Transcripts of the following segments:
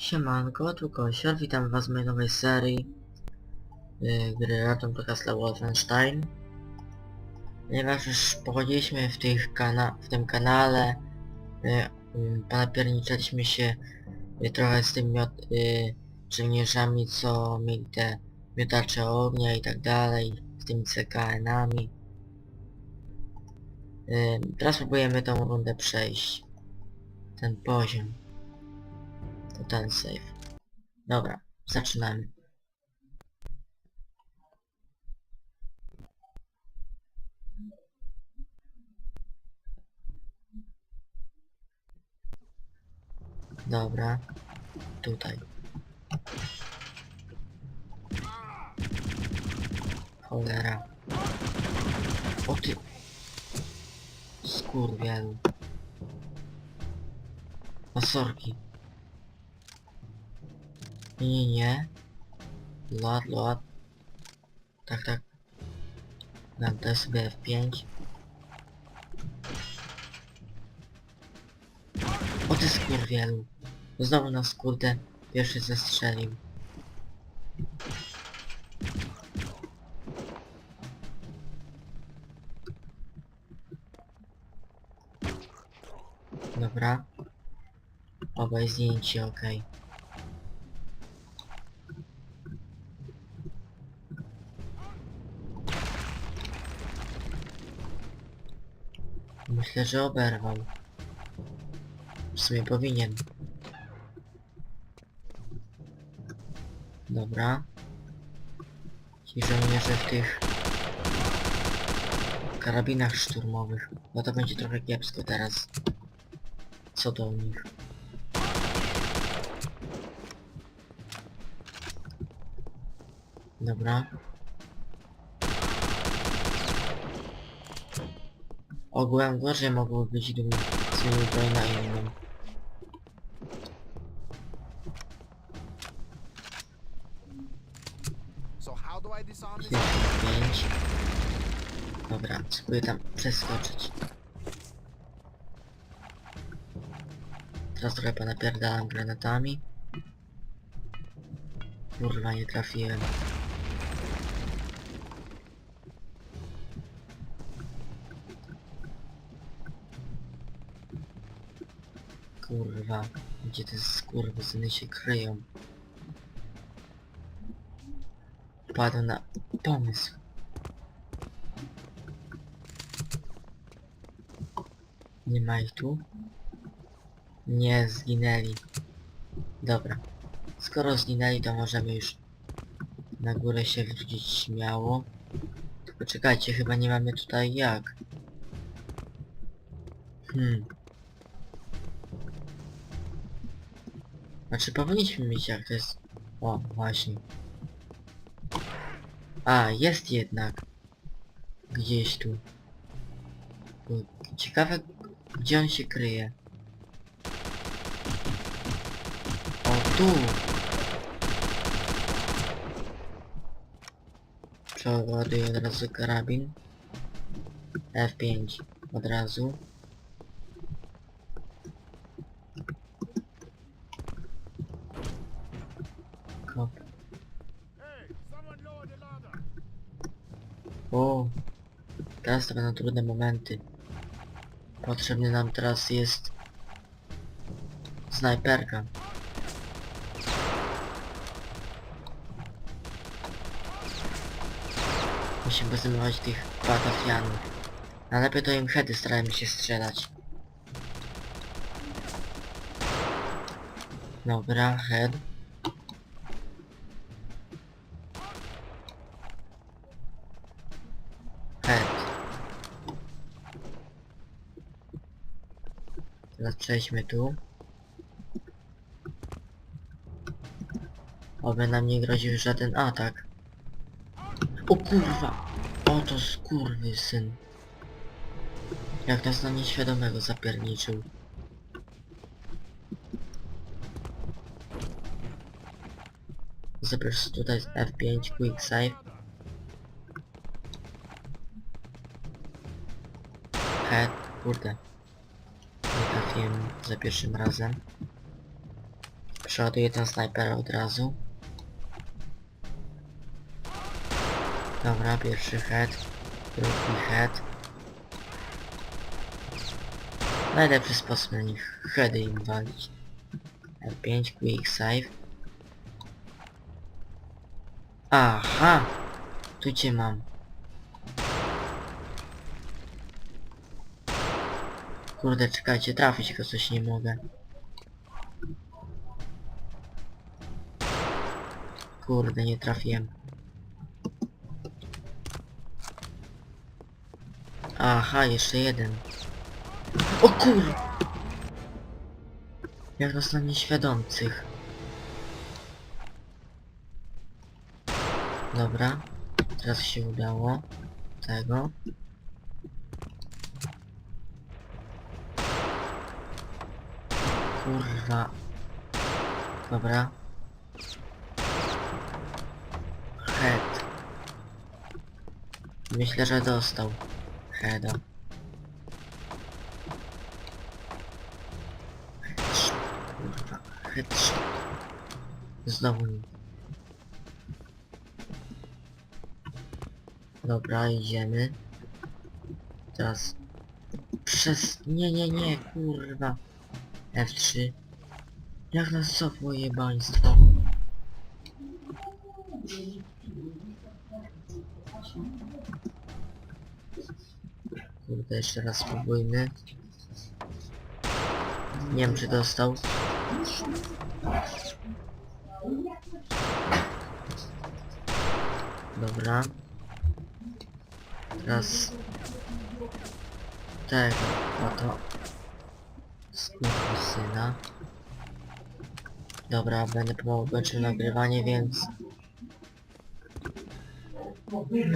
Siemanko, tu Kosior, witam was w mojej nowej serii y, gry Ratum do Castle Wolfenstein. Ponieważ już pochodziliśmy w, tych kana w tym kanale, y, y, ponapierniczaliśmy się y, trochę z tymi miot y, żołnierzami, co mieli te miotacze ognia i tak dalej, z tymi CKN-ami. Y, teraz próbujemy tą rundę przejść. Ten poziom. To ten save. Dobra, zaczynamy. Dobra, tutaj. Cholera. O ty... Skurwielu. Osorki. Nie, nie, nie. Lot, lot. Tak, tak. Dam to sobie F5. O ty skurwielu. Znowu nas kurde pierwszy zestrzelił. Dobra. Obaj zdjęci, okej. Myślę, że oberwał. W sumie powinien. Dobra. Ci żołnierze w tych karabinach szturmowych. No to będzie trochę kiepsko teraz. Co do nich. Dobra. Ogółem gorzej mogło być, gdyby zmienił broń na inną. 55. Dobra, spróbuję tam przeskoczyć. Teraz trochę ponapierdalam granatami. Kurwa, nie trafiłem. Kurwa, gdzie te skurwysyny się kryją? Wpadłem na pomysł. Nie ma ich tu? Nie, zginęli. Dobra. Skoro zginęli, to możemy już na górę się wrócić śmiało. Tylko czekajcie, chyba nie mamy tutaj jak. Hmm. Znaczy powinniśmy mieć jak to jest... O, właśnie. A, jest jednak. Gdzieś tu. Ciekawe, gdzie on się kryje. O, tu! Przeładuję od razu karabin. F5 od razu. O, teraz to będą trudne momenty. Potrzebny nam teraz jest snajperka. Musimy zdejmować tych batafianów. Najlepiej to im heady starajmy się strzelać. Dobra. Head. Przejdźmy tu. Oby nam nie groził żaden atak. O kurwa! Oto skurwy syn. Jak nas na nieświadomego zapierniczył. Zabierz tutaj z F5 Quick Save. Head, kurde. Trafiłem za pierwszym razem. Przeładuję ten snajper od razu. Dobra, pierwszy head. Drugi head. Najlepszy sposób na nich heady im walić. R5, quick save. Aha! Tu cię mam. Kurde, czekajcie, trafić go coś nie mogę. Kurde, nie trafiłem. Aha, jeszcze jeden. O kur... Jak nas na nieświadomcych. Dobra. Teraz się udało. Tego. Kurwa. Dobra. Head. Myślę, że dostał. Heada. Headshot. Kurwa. Headshot. Znowu nie. Dobra, idziemy. Teraz... Przez... Nie, nie, nie, kurwa. F3. Jak nas cofło jebaństwo. Kurde, jeszcze raz spróbujmy. Nie wiem, czy dostał. Dobra. Teraz... Tego, oto... syna. Dobra, będę pomału kończył nagrywanie, więc...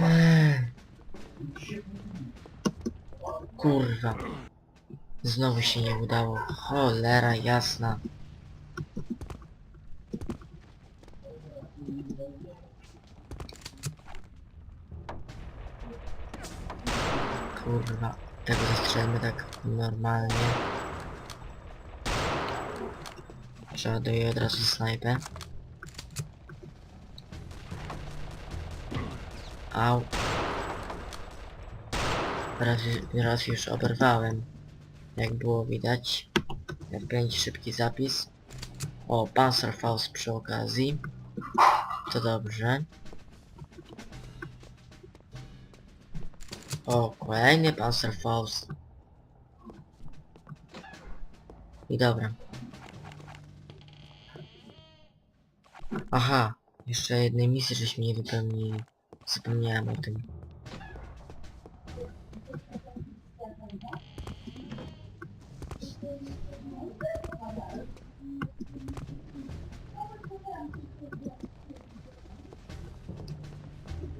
Ech. Kurwa. Znowu się nie udało. Cholera jasna. Kurwa. Tego zastrzelmy tak normalnie. Przeładuję od razu snajpę. Au. Raz, raz już oberwałem. Jak było widać. F5 szybki zapis. O, Panzerfaust przy okazji. To dobrze. O, kolejny Panzerfaust. I dobra. Aha, jeszcze jednej misji żeśmy nie wypełnili. Zapomniałem o tym.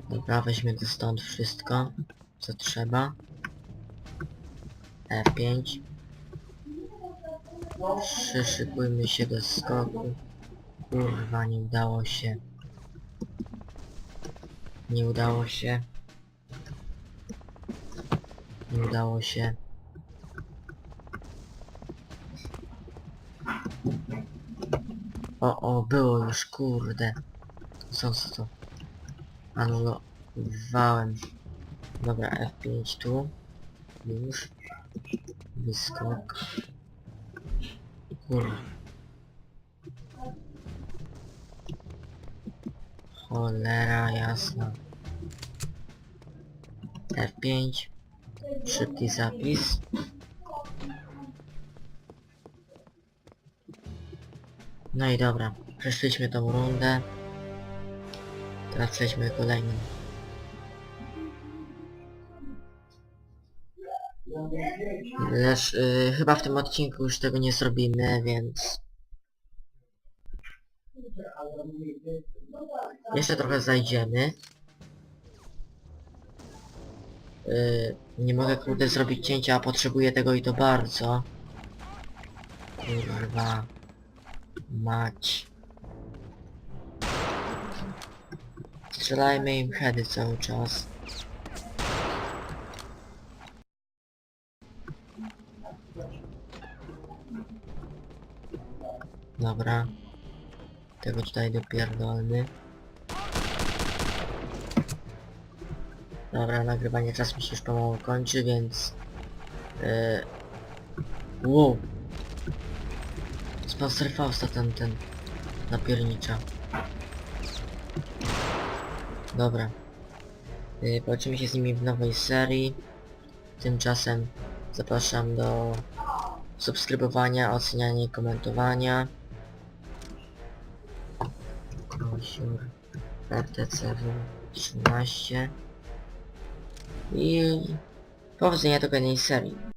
Dobra, weźmiemy stąd wszystko, co trzeba. F5. Przyszykujmy się do skoku. Kurwa, nie udało się. Nie udało się. Nie udało się. O, o, było już, kurde. Co, to? Anulowałem. Dobra, F5 tu. Już. Wyskok. Kurwa. Cholera jasna. F5. Szybki zapis. No i dobra. Przeszliśmy tą rundę. Teraz przejdźmy kolejną. Lecz y, chyba w tym odcinku już tego nie zrobimy, więc... Jeszcze trochę zajdziemy. Y, nie mogę kurde zrobić cięcia, a potrzebuję tego i to bardzo. Kurwa. Mać. Strzelajmy im heady cały czas. Dobra. Tego tutaj dopierdolny. Dobra, nagrywanie czas mi się już pomału kończy, więc... Yy... Wow! Panzer Fausta ten, ten... Napiernicza. Dobra. Yy, Połączymy się z nimi w nowej serii. Tymczasem zapraszam do subskrybowania, oceniania i komentowania. Kosiur RTCW 13 i powodzenia do kolejnej serii.